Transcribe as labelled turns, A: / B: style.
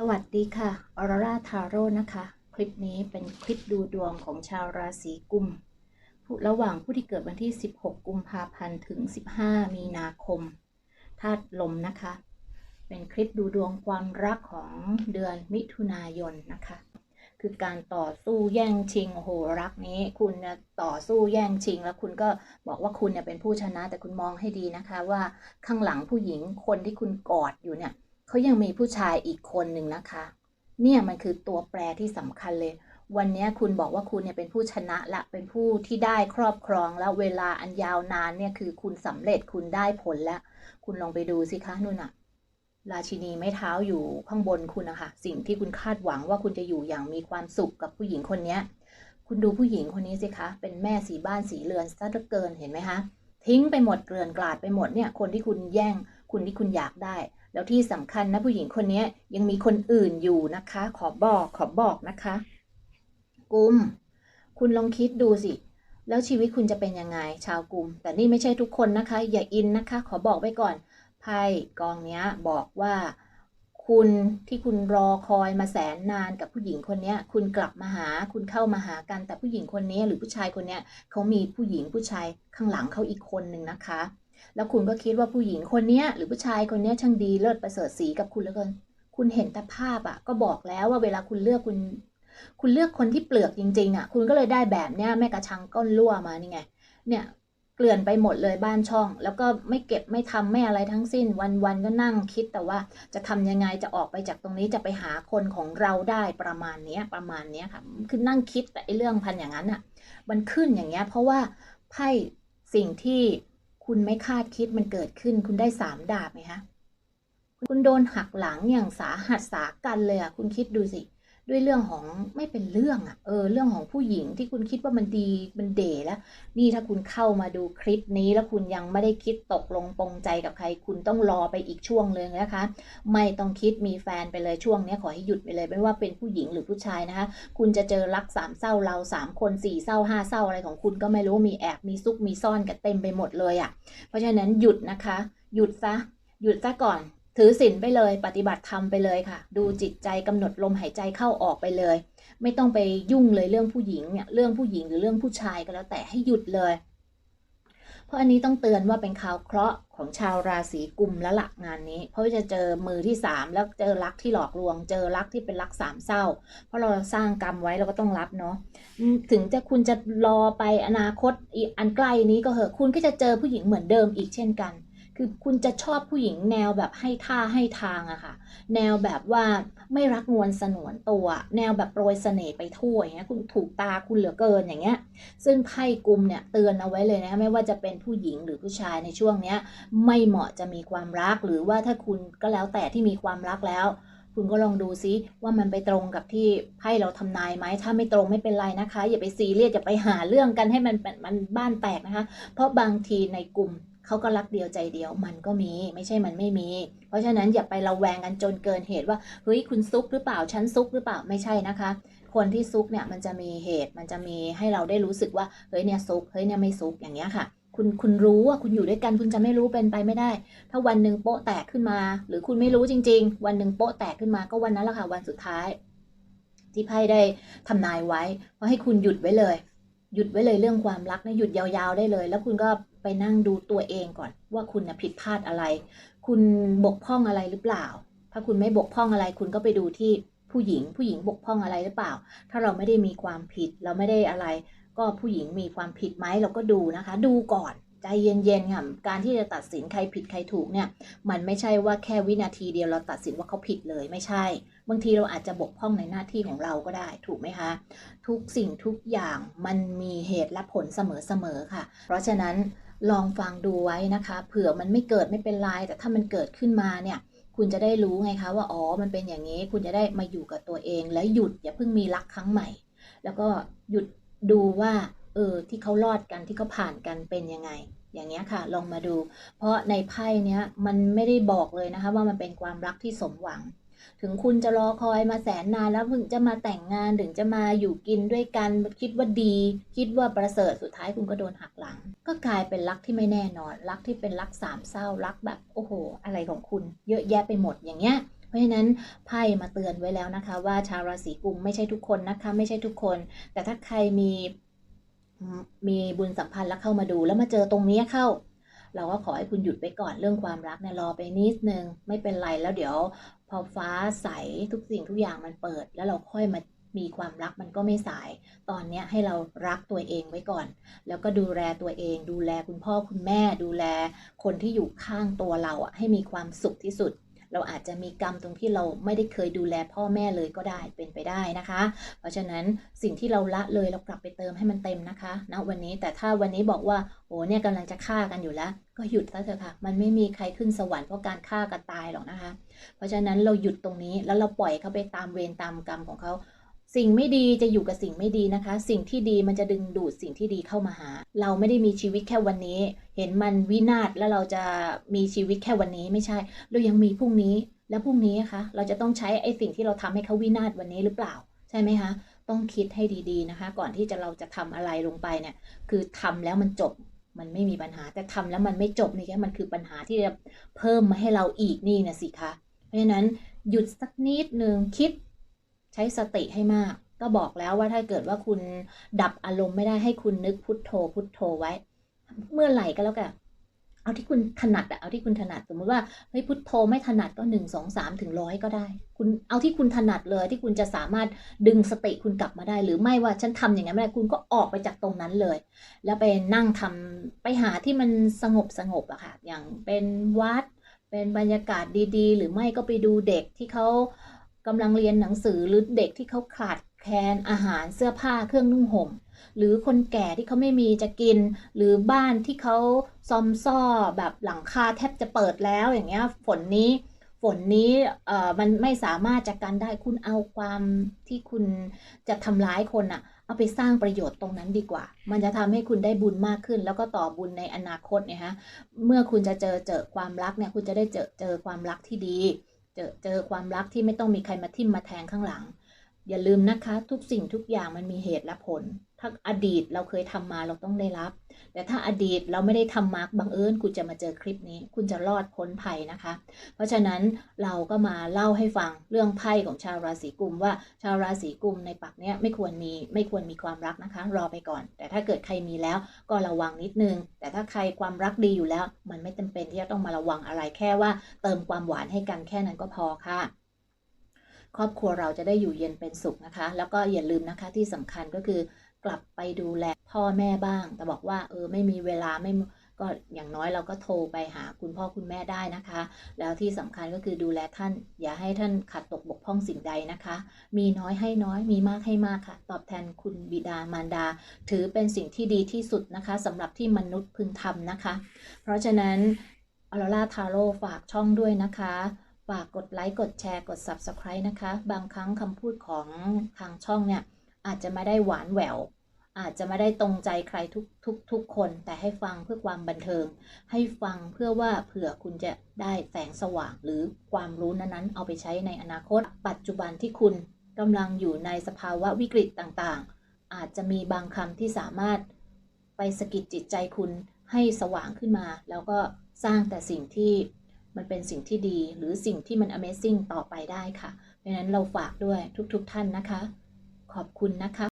A: สวัสดีค่ะออร่ราทาโร่นะคะ คลิปนี้เป็นคลิปดูดวงของชาวราศีกุมผู้ระหว่างผู้ที่เกิดวันที่ 16 กุมภาพันธ์ถึง 15 มีนาคม ธาตุลมนะคะ เป็นคลิปดูดวงความรักของเดือนมิถุนายนนะคะ คือการต่อสู้แย่งชิงโอ้โหรักนี้ คุณเนี่ยต่อสู้แย่งชิง แล้วคุณก็บอกว่าคุณเนี่ยเป็นผู้ชนะ แต่คุณมองให้ดีนะคะว่าข้างหลังผู้หญิงคนที่คุณกอดอยู่เนี่ย เขายังมีผู้ชายอีกคนหนึ่งนะคะ เนี่ยมันคือตัวแปรที่สำคัญเลย วันนี้คุณบอกว่าคุณเนี่ยเป็นผู้ชนะละ เป็นผู้ที่ได้ครอบครองแล้วเวลาอันยาวนานเนี่ยคือคุณสำเร็จคุณได้ผลแล้ว คุณลองไปดูสิคะนู่นน่ะราชินีไม้เท้าอยู่ข้างบนคุณนะคะสิ่งที่คุณคาดหวังว่าคุณจะอยู่อย่างมีความสุขกับผู้หญิงคนเนี้ยคุณดูผู้หญิงคนนี้สิคะ เป็นแม่สีบ้านสีเรือนซะเหลือเกินเห็นไหมคะทิ้งไปหมดเกลื่อนกลาดไปหมดเนี่ย คนที่คุณแย่ง คุณที่คุณอยากได้ แล้วที่สำคัญนะผู้หญิงคนนี้ยังมีคนอื่นอยู่นะคะ ขอบอกขอบอกนะคะ กุม คุณลองคิดดูสิ แล้วชีวิตคุณจะเป็นยังไง ชาวกุม แต่นี่ไม่ใช่ทุกคนนะคะ อย่าอินนะคะ ขอบอกไว้ก่อนไพ่กองเนี้ยบอกว่าคุณที่คุณรอคอยมาแสนนานกับผู้หญิงคนนี้คุณกลับมาหาคุณเข้ามาหากันแต่ผู้หญิงคนนี้หรือผู้ชายคนนี้เขามีผู้หญิงผู้ชายข้างหลังเขาอีกคนหนึ่งนะคะ แล้วคุณก็คิดว่าผู้หญิงคนเนี้ยหรือผู้ชายคนเนี้ยช่างดีเลิศประเสริฐสีกับคุณเหลือเกิน คุณเห็นแต่ภาพอะ่ะ ก็บอกแล้วว่าเวลาคุณเลือกคุณ คุณเลือกคนที่เปลือกจริงๆอะ่ะ คุณก็เลยได้แบบเนี้ยแม่กระชังก้นรั่วมานี่ไง เนี่ยเกลื่อนไปหมดเลยบ้านช่อง แล้วก็ไม่เก็บไม่ทำไม่อะไรทั้งสิ้น วันๆก็นั่งคิดแต่ว่าจะทำยังไงจะออกไปจากตรงนี้จะไปหาคนของเราได้ประมาณเนี้ยประมาณเนี้ยค่ะคือนั่งคิดแต่ไอ้เรื่องพันอย่างนั้นอะ มันขึ้นอย่างเงี้ยเพราะว่าไพ่สิ่งที่ คุณไม่คาดคิดมันเกิดขึ้น คุณได้สามดาบไหมคะคุณโดนหักหลังอย่างสาหัสสากันเลยอะคุณคิดดูสิ ด้วยเรื่องของไม่เป็นเรื่องอะเออเรื่องของผู้หญิงที่คุณคิดว่ามันดีมันเด๋แล้วนี่ถ้าคุณเข้ามาดูคลิปนี้แล้วคุณยังไม่ได้คิดตกลงปรงใจกับใคร คุณต้องรอไปอีกช่วงเลยนะคะ ไม่ต้องคิดมีแฟนไปเลยช่วงนี้ขอให้หยุดไปเลยไม่ว่าเป็นผู้หญิงหรือผู้ชายนะคะ คุณจะเจอรักสามเศร้าเราสามคนสี่เศร้าห้าเศร้าอะไรของคุณก็ไม่รู้มีแอบมีซุกมีซ่อนกันเต็มไปหมดเลยอะ เพราะฉะนั้นหยุดนะคะ หยุดซะหยุดซะก่อน ถือศีลไปเลยปฏิบัติธรรมไปเลยค่ะ ดูจิตใจกำหนดลมหายใจเข้าออกไปเลย ไม่ต้องไปยุ่งเลยเรื่องผู้หญิงเนี่ยเรื่องผู้หญิงหรือเรื่องผู้ชายก็แล้วแต่ให้หยุดเลย เพราะอันนี้ต้องเตือนว่าเป็นข่าวเคราะห์ของชาวราศีกุมแล้วละงานนี้ เพราะจะเจอมือที่สามแล้วเจอรักที่หลอกลวง เจอรักที่เป็นรักสามเศร้า เพราะเราสร้างกรรมไว้เราก็ต้องรับเนาะถึงจะคุณจะรอไปอนาคตอันใกล้นี้ก็เหอะคุณก็จะเจอผู้หญิงเหมือนเดิมอีกเช่นกัน คือคุณจะชอบผู้หญิงแนวแบบให้ท่าให้ทางอะค่ะ แนวแบบว่าไม่รักนวลสนวนตัว แนวแบบโปรยเสน่ห์ไปทั่วอย่างเงี้ยคุณถูกตาคุณเหลือเกินอย่างเงี้ย ซึ่งไพ่กลุ่มเนี่ยเตือนเอาไว้เลยนะคะไม่ว่าจะเป็นผู้หญิงหรือผู้ชายในช่วงเนี้ย ไม่เหมาะจะมีความรักหรือว่าถ้าคุณก็แล้วแต่ที่มีความรักแล้ว คุณก็ลองดูซิว่ามันไปตรงกับที่ไพ่เราทำนายไหมถ้าไม่ตรงไม่เป็นไรนะคะ อย่าไปซีเรียสอย่าไปหาเรื่องกันให้มันมันบ้านแตกนะคะ เพราะบางทีในกลุ่ม เขาก็รักเดียวใจเดียวมันก็มีไม่ใช่มันไม่มี เพราะฉะนั้นอย่าไประแวงกันจนเกินเหตุว่าเฮ้ยคุณซุกหรือเปล่าฉันซุกหรือเปล่าไม่ใช่นะคะ คนที่ซุกเนี่ยมันจะมีเหตุมันจะมีให้เราได้รู้สึกว่าเฮ้ยเนี่ยซุกเฮ้ยเนี่ยไม่ซุกอย่างเงี้ยค่ะคุณคุณรู้ว่าคุณอยู่ด้วยกันคุณจะไม่รู้เป็นไปไม่ได้ ถ้าวันหนึ่งโป๊ะแตกขึ้นมา หรือคุณไม่รู้จริง ๆ วันหนึ่งโป๊ะแตกขึ้นมาก็วันนั้นแหละค่ะวันสุดท้าย ที่ไพ่ได้ทำนายไว้เพราะให้คุณหยุดไว้เลย หยุดไว้เลยเรื่องความรักนะหยุดยาวๆได้เลย แล้วคุณก็ ไปนั่งดูตัวเองก่อน ว่าคุณนะผิดพลาดอะไร คุณบกพร่องอะไรหรือเปล่า ถ้าคุณไม่บกพร่องอะไร คุณก็ไปดูที่ผู้หญิง ผู้หญิงบกพร่องอะไรหรือเปล่า ถ้าเราไม่ได้มีความผิด เราไม่ได้อะไร ก็ผู้หญิงมีความผิดไหมเราก็ดูนะคะ ดูก่อนใจเย็นๆค่ะ การที่จะตัดสินใครผิดใครถูกเนี่ย มันไม่ใช่ว่าแค่วินาทีเดียวเราตัดสินว่าเขาผิดเลยไม่ใช่ บางทีเราอาจจะบกพร่องในหน้าที่ของเราก็ได้ถูกไหมคะ ทุกสิ่งทุกอย่างมันมีเหตุและผลเสมอๆค่ะ เพราะฉะนั้น ลองฟังดูไว้นะคะ เผื่อมันไม่เกิดไม่เป็นไร แต่ถ้ามันเกิดขึ้นมาเนี่ย คุณจะได้รู้ไงคะว่าอ๋อ มันเป็นอย่างนี้ คุณจะได้มาอยู่กับตัวเอง และหยุดอย่าเพิ่งมีรักครั้งใหม่ แล้วก็หยุดดูว่า เออ ที่เขารอดกันที่เขาผ่านกันเป็นยังไง อย่างเงี้ยค่ะ ลองมาดู เพราะในไพ่เนี้ยมันไม่ได้บอกเลยนะคะ ว่ามันเป็นความรักที่สมหวัง ถึงคุณจะรอคอยมาแสนนานแล้วถึงจะมาแต่งงานถึงจะมาอยู่กินด้วยกัน คิดว่าดี คิดว่าประเสริฐสุดท้ายคุณก็โดนหักหลัง ก็กลายเป็นรักที่ไม่แน่นอน รักที่เป็นรักสามเศร้ารักแบบโอ้โห อะไรของคุณ เยอะแยะไปหมดอย่างเงี้ยเพราะฉะนั้นไพ่มาเตือนไว้แล้วนะคะ ว่าชาวราศีกุมไม่ใช่ทุกคนนะคะ ไม่ใช่ทุกคน แต่ถ้าใครมีมีบุญสัมพันธ์แล้วเข้ามาดูแล้วมาเจอตรงนี้เข้า เราก็ขอให้คุณหยุดไปก่อนเรื่องความรักเนี่ยรอไปนิดนึง ไม่เป็นไรแล้วเดี๋ยว พอฟ้าใสทุกสิ่งทุกอย่างมันเปิด แล้วเราค่อยมามีความรักมันก็ไม่สาย ตอนนี้ให้เรารักตัวเองไว้ก่อน แล้วก็ดูแลตัวเอง ดูแลคุณพ่อคุณแม่ ดูแลคนที่อยู่ข้างตัวเราอะให้มีความสุขที่สุด เราอาจจะมีกรรมตรงที่เราไม่ได้เคยดูแลพ่อแม่เลยก็ได้เป็นไปได้นะคะ เพราะฉะนั้นสิ่งที่เราละเลยเรากลับไปเติมให้มันเต็มนะคะณวันนี้แต่ถ้าวันนี้บอกว่าโอ้เนี่ยกำลังจะฆ่ากันอยู่แล้ว ก็หยุดซะเถอะค่ะ มันไม่มีใครขึ้นสวรรค์เพราะการฆ่ากันตายหรอกนะคะ เพราะฉะนั้นเราหยุดตรงนี้แล้วเราปล่อยเขาไปตามเวรตามกรรมของเขา สิ่งไม่ดีจะอยู่กับสิ่งไม่ดีนะคะ สิ่งที่ดีมันจะดึงดูดสิ่งที่ดีเข้ามาหา เราไม่ได้มีชีวิตแค่วันนี้ เห็นมันวินาศแล้วเราจะมีชีวิตแค่วันนี้ไม่ใช่ เรายังมีพรุ่งนี้แล้วพรุ่งนี้คะเราจะต้องใช้ไอ้สิ่งที่เราทำให้เขาวินาศวันนี้หรือเปล่า ใช่ไหมคะ ต้องคิดให้ดีๆนะคะ ก่อนที่จะเราจะทำอะไรลงไปเนี่ย คือทำแล้วมันจบมันไม่มีปัญหา แต่ทำแล้วมันไม่จบนี่แค่มันคือปัญหาที่จะเพิ่มมาให้เราอีกนี่นะสิคะเพราะฉะนั้นหยุดสักนิดหนึ่งคิด ใช้สติให้มาก ก็บอกแล้วว่าถ้าเกิดว่าคุณดับอารมณ์ไม่ได้ให้คุณนึกพุทโธ พุทโธไว้ เมื่อไหร่ก็แล้วกันเอาที่คุณถนัดอะเอาที่คุณถนัดสมมติว่าเฮ้ยพุทโธไม่ถนัดก็หนึ่งสองสามถึงร้อยก็ได้ คุณเอาที่คุณถนัดเลยที่คุณจะสามารถดึงสติคุณกลับมาได้ หรือไม่ว่าฉันทำอย่างนั้นไม่ได้คุณก็ออกไปจากตรงนั้นเลย แล้วไปนั่งทำไปหาที่มันสงบสงบอะค่ะ อย่างเป็นวัด เป็นบรรยากาศดีๆ หรือไม่ก็ไปดูเด็กที่เขา กำลังเรียนหนังสือหรือเด็กที่เขาขาดแคลนอาหารเสื้อผ้าเครื่องนุ่งห่ม หรือคนแก่ที่เขาไม่มีจะกิน หรือบ้านที่เขาซอมซ่อแบบหลังคาแทบจะเปิดแล้วอย่างเงี้ยฝนนี้ฝนนี้เอ่อมันไม่สามารถจัดการได้คุณเอาความที่คุณจะทำร้ายคนอะเอาไปสร้างประโยชน์ตรงนั้นดีกว่า มันจะทำให้คุณได้บุญมากขึ้น แล้วก็ต่อบุญในอนาคตเนี่ยฮะ เมื่อคุณจะเจอเจอความรักเนี่ย คุณจะได้เจอเจอความรักที่ดี เจอเจอความรักที่ไม่ต้องมีใครมาทิ่มมาแทงข้างหลัง อย่าลืมนะคะ ทุกสิ่งทุกอย่างมันมีเหตุและผลถ้าอดีตเราเคยทำมาเราต้องได้รับ แต่ถ้าอดีตเราไม่ได้ทำมาบังเอิญคุณจะมาเจอคลิปนี้ คุณจะรอดพ้นภัยนะคะ เพราะฉะนั้นเราก็มาเล่าให้ฟังเรื่องไพ่ของชาวราศีกุมว่าชาวราศีกุมในปักเนี้ยไม่ควรมีไม่ควรมีความรักนะคะ รอไปก่อน แต่ถ้าเกิดใครมีแล้วก็ระวังนิดนึง แต่ถ้าใครความรักดีอยู่แล้ว มันไม่จำเป็นที่จะต้องมาระวังอะไรแค่ว่า เติมความหวานให้กันแค่นั้นก็พอค่ะครอบครัวเราจะได้อยู่เย็นเป็นสุขนะคะ แล้วก็อย่าลืมนะคะที่สำคัญก็คือ กลับไปดูแลพ่อแม่บ้าง แต่บอกว่าเออไม่มีเวลาไม่ก็อย่างน้อยเราก็โทรไปหาคุณพ่อคุณแม่ได้นะคะ แล้วที่สำคัญก็คือดูแลท่าน อย่าให้ท่านขาดตกบกพร่องสิ่งใดนะคะ มีน้อยให้น้อยมีมากให้มากค่ะ ตอบแทนคุณบิดามารดา ถือเป็นสิ่งที่ดีที่สุดนะคะสำหรับที่มนุษย์พึงทำนะคะ เพราะฉะนั้นออโรราทาโร่ฝากช่องด้วยนะคะฝากกดไลค์กดแชร์กด Subscribe นะคะ บางครั้งคำพูดของทางช่องเนี่ย อาจจะไม่ได้หวานแหวว อาจจะไม่ได้ตรงใจใครทุกทุกทุกคน แต่ให้ฟังเพื่อความบันเทิง ให้ฟังเพื่อว่าเผื่อคุณจะได้แสงสว่าง หรือความรู้นั้นๆ เอาไปใช้ในอนาคต ปัจจุบันที่คุณกำลังอยู่ในสภาวะวิกฤตต่างๆ อาจจะมีบางคำที่สามารถไปสะกิดจิตใจคุณให้สว่างขึ้นมา แล้วก็สร้างแต่สิ่งที่มันเป็นสิ่งที่ดี หรือสิ่งที่มัน Amazing ต่อไปได้ค่ะเพราะนั้นเราฝากด้วยทุกๆทท่านนะคะ ขอบคุณนะคะ